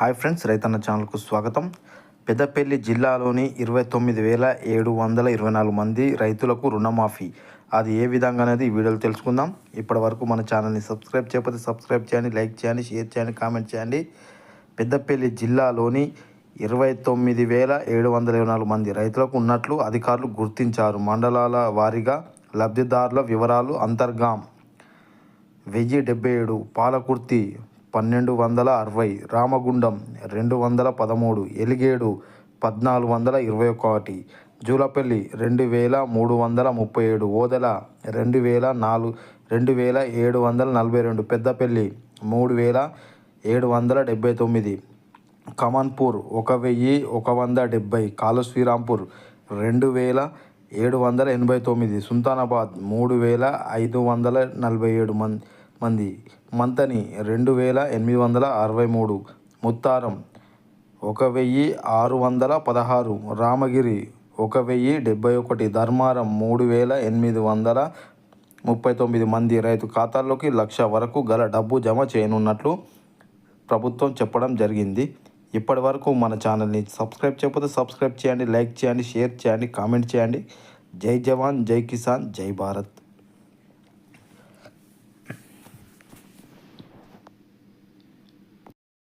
Hi friends రైతన్న ఛానల్కు స్వాగతం. పెద్దపల్లి జిల్లాలోని ఇరవై తొమ్మిది వేల ఏడు వందల ఇరవై నాలుగు మంది రైతులకు రుణమాఫీ. అది ఏ విధంగా అనేది ఈ వీడియోలో తెలుసుకుందాం. ఇప్పటి వరకు మన ఛానల్ని సబ్స్క్రైబ్ చేయకపోతే సబ్స్క్రైబ్ చేయండి లైక్ చేయండి షేర్ చేయండి కామెంట్ చేయండి. పెద్దపల్లి జిల్లాలోని ఇరవై తొమ్మిది వేల ఏడు వందల ఇరవై నాలుగు మంది రైతులకు ఉన్నట్లు అధికారులు గుర్తించారు. మండలాల వారీగా లబ్ధిదారుల వివరాలు అంతర్గాం వెయ్యి డెబ్బై ఏడు పాలకుర్తి పన్నెండు వందల అరవై రామగుండం రెండు వందల పదమూడు ఎలిగేడు పద్నాలుగు వందల ఇరవై ఒకటి జూలపల్లి రెండు వేల మూడు వందల ముప్పై ఏడు ఓదెల రెండు వేల నాలుగు రెండు వేల ఏడు వందల నలభై రెండు పెద్దపల్లి మూడు వేల ఏడు వందల డెబ్బై తొమ్మిది కమన్పూర్ ఒక వెయ్యి ఒక వంద డెబ్బై కాలశ్రీరాంపూర్ రెండు వేల ఏడు వందల ఎనభై తొమ్మిది సుల్తానాబాద్ మూడు వేల ఐదు వందల నలభై ఏడు మం మంది. మంతని రెండు వేల ఎనిమిది వందల అరవై మూడు. ముత్తారం ఒక వెయ్యి ఆరు వందల పదహారు. రామగిరి ఒక వెయ్యి డెబ్బై ఒకటి. ధర్మారం మూడు వేల ఎనిమిది వందల ముప్పై తొమ్మిది మంది. రైతు ఖాతాల్లోకి లక్ష వరకు గల డబ్బు జమ చేయనున్నట్లు ప్రభుత్వం చెప్పడం జరిగింది. ఇప్పటి వరకు మన ఛానల్ని సబ్స్క్రైబ్ చేయకపోతే సబ్స్క్రైబ్ చేయండి లైక్ చేయండి షేర్ చేయండి కామెంట్ చేయండి. జై జవాన్ జై కిసాన్ జై భారత్.